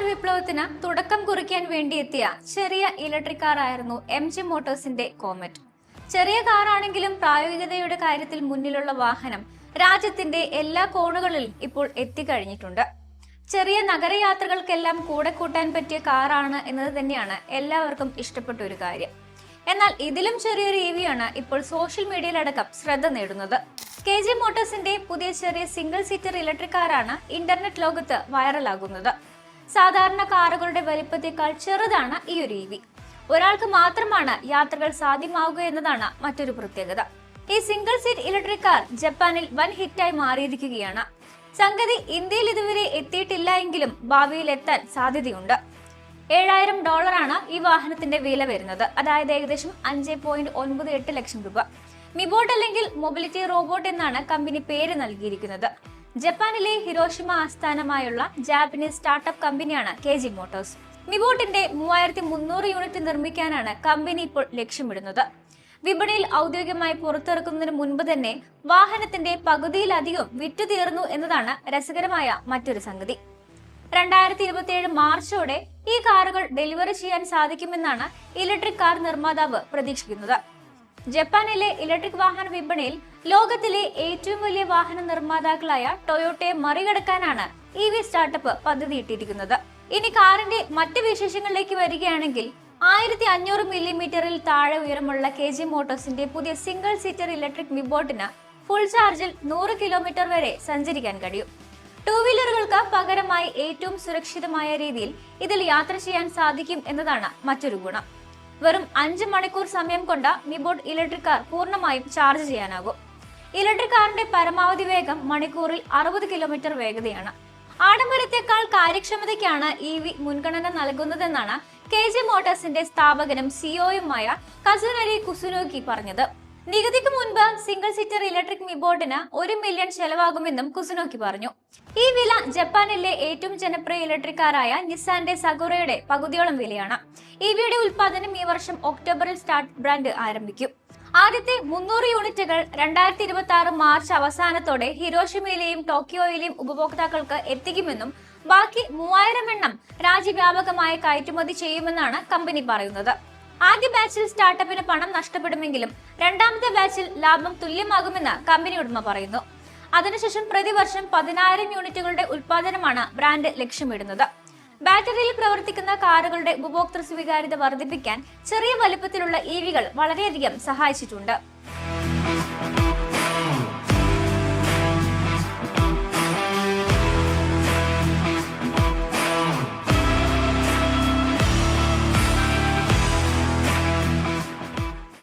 Car വിപ്ലവത്തിന് തുടക്കം കുറിക്കാൻ വേണ്ടിയെത്തിയ ചെറിയ ഇലക്ട്രിക് കാർ ആയിരുന്നു എം ജി മോട്ടോഴ്സിന്റെ കോമറ്റ്. ചെറിയ കാറാണെങ്കിലും പ്രായോഗികതയുടെ കാര്യത്തിൽ മുന്നിലുള്ള വാഹനം രാജ്യത്തിന്റെ എല്ലാ കോണുകളിൽ ഇപ്പോൾ എത്തിക്കഴിഞ്ഞിട്ടുണ്ട്. ചെറിയ നഗരയാത്രകൾക്കെല്ലാം കൂടെ കൂട്ടാൻ പറ്റിയ കാറാണ് എന്നത് തന്നെയാണ് എല്ലാവർക്കും ഇഷ്ടപ്പെട്ട ഒരു കാര്യം. എന്നാൽ ഇതിലും ചെറിയൊരു ഇ വിയാണ് ഇപ്പോൾ സോഷ്യൽ മീഡിയയിലടക്കം ശ്രദ്ധ നേടുന്നത്. കെ ജി മോട്ടോഴ്സിന്റെ പുതിയ ചെറിയ സിംഗിൾ സീറ്റർ ഇലക്ട്രിക് കാറാണ് ഇന്റർനെറ്റ് ലോകത്ത് വൈറലാകുന്നത്. സാധാരണ കാറുകളുടെ വലിപ്പത്തേക്കാൾ ചെറുതാണ് ഈ ഒരു ഇ വി. ഒരാൾക്ക് മാത്രമാണ് യാത്രകൾ സാധ്യമാവുക എന്നതാണ് മറ്റൊരു പ്രത്യേകത. ഈ സിംഗിൾ സീറ്റ് ഇലക്ട്രിക് കാർ ജപ്പാനിൽ വൻ ഹിറ്റായി മാറിയിരിക്കുകയാണ്. സംഗതി ഇന്ത്യയിൽ ഇതുവരെ എത്തിയിട്ടില്ല എങ്കിലും ഭാവിയിൽ എത്താൻ സാധ്യതയുണ്ട്. ഏഴായിരം ഡോളറാണ് ഈ വാഹനത്തിന്റെ വില വരുന്നത്. അതായത് ഏകദേശം അഞ്ച് പോയിന്റ് ഒൻപത് എട്ട് ലക്ഷം രൂപ. മിബോട്ട് അല്ലെങ്കിൽ മൊബിലിറ്റി റോബോട്ട് എന്നാണ് കമ്പനി പേര് നൽകിയിരിക്കുന്നത്. ജപ്പാനിലെ ഹിരോഷിമ ആസ്ഥാനമായുള്ള ജാപ്പനീസ് സ്റ്റാർട്ടപ്പ് കമ്പനിയാണ് കെ ജി മോട്ടോഴ്സ്. മിബോട്ടിന്റെ മൂവായിരത്തി മുന്നൂറ് യൂണിറ്റ് നിർമ്മിക്കാനാണ് കമ്പനി ഇപ്പോൾ ലക്ഷ്യമിടുന്നത്. വിപണിയിൽ ഔദ്യോഗികമായി പുറത്തിറക്കുന്നതിന് മുൻപ് തന്നെ വാഹനത്തിന്റെ പകുതിയിലധികം വിറ്റു തീർന്നു എന്നതാണ് രസകരമായ മറ്റൊരു സംഗതി. രണ്ടായിരത്തി ഇരുപത്തിയേഴ് മാർച്ചോടെ ഈ കാറുകൾ ഡെലിവറി ചെയ്യാൻ സാധിക്കുമെന്നാണ് ഇലക്ട്രിക് കാർ നിർമ്മാതാവ് പ്രതീക്ഷിക്കുന്നത്. ജപ്പാനിലെ ഇലക്ട്രിക് വാഹന വിപണിയിൽ ലോകത്തിലെ ഏറ്റവും വലിയ വാഹന നിർമ്മാതാക്കളായ ടൊയോട്ടയെ മറികടക്കാനാണ് ഇ വി സ്റ്റാർട്ടപ്പ് പദ്ധതിയിട്ടിരിക്കുന്നത് ഇനി കാറിന്റെ മറ്റ് വിശേഷങ്ങളിലേക്ക് വരികയാണെങ്കിൽ ആയിരത്തി അഞ്ഞൂറ് മില്ലിമീറ്ററിൽ താഴെ ഉയരമുള്ള കെ ജി മോട്ടോഴ്സിന്റെ പുതിയ സിംഗിൾ സീറ്റർ ഇലക്ട്രിക് മിബോട്ടിന് ഫുൾ ചാർജിൽ നൂറ് കിലോമീറ്റർ വരെ സഞ്ചരിക്കാൻ കഴിയും. ടൂ വീലറുകൾക്ക് പകരമായി ഏറ്റവും സുരക്ഷിതമായ രീതിയിൽ ഇതിൽ യാത്ര ചെയ്യാൻ സാധിക്കും എന്നതാണ് മറ്റൊരു ഗുണം. വെറും അഞ്ച് മണിക്കൂർ സമയം കൊണ്ട് മിബോട്ട് ഇലക്ട്രിക് കാർ പൂർണമായും ചാർജ് ചെയ്യാനാകും. ഇലക്ട്രിക് കാറിന്റെ പരമാവധി വേഗം മണിക്കൂറിൽ അറുപത് കിലോമീറ്റർ വേഗതയാണ്. ആഡംബരത്തെക്കാൾ കാര്യക്ഷമതയ്ക്കാണ് ഇ വി മുൻഗണന നൽകുന്നതെന്നാണ് കെ ജി മോട്ടോഴ്സിന്റെ സ്ഥാപകനും സിഒയുമായ കസുനരി കുസുനോക്കി പറഞ്ഞത്. നികുതിക്ക് മുൻപ് സിംഗിൾ സീറ്റർ ഇലക്ട്രിക് മിബോട്ടിന് ഒരു മില്യൺ ചെലവാകുമെന്നും കുസുനോക്കി പറഞ്ഞു. ഈ വില ജപ്പാനിലെ ഏറ്റവും ജനപ്രിയ ഇലക്ട്രിക് കാറായ നിസാന്റെ സഗുറയുടെ പകുതിയോളം വിലയാണ്. ഇ വിയുടെ ഉൽപാദനം ഈ വർഷം ഒക്ടോബറിൽ സ്റ്റാർട്ട് ബ്രാൻഡ് ആരംഭിക്കും. ആദ്യത്തെ മുന്നൂറ് യൂണിറ്റുകൾ രണ്ടായിരത്തി ഇരുപത്തി ആറ് മാർച്ച് അവസാനത്തോടെ ഹിരോഷിമയിലെയും ടോക്കിയോയിലെയും ഉപഭോക്താക്കൾക്ക് എത്തിക്കുമെന്നും ബാക്കി മൂവായിരം എണ്ണം രാജ്യവ്യാപകമായി കയറ്റുമതി ചെയ്യുമെന്നാണ് കമ്പനി പറയുന്നത്. ആദ്യ ബാച്ചിൽ സ്റ്റാർട്ടപ്പിന് പണം നഷ്ടപ്പെടുമെങ്കിലും രണ്ടാമത്തെ ബാച്ചിൽ ലാഭം തുല്യമാകുമെന്ന് കമ്പനി ഉടമ പറയുന്നു. അതിനുശേഷം പ്രതിവർഷം പതിനായിരം യൂണിറ്റുകളുടെ ഉൽപാദനമാണ് ബ്രാൻഡ് ലക്ഷ്യമിടുന്നത്. ബാറ്ററിയിൽ പ്രവർത്തിക്കുന്ന കാറുകളുടെ ഉപഭോക്തൃ സ്വീകാര്യത വർദ്ധിപ്പിക്കാൻ ചെറിയ വലുപ്പത്തിലുള്ള ഇ വികൾ വളരെയധികം സഹായിച്ചിട്ടുണ്ട്.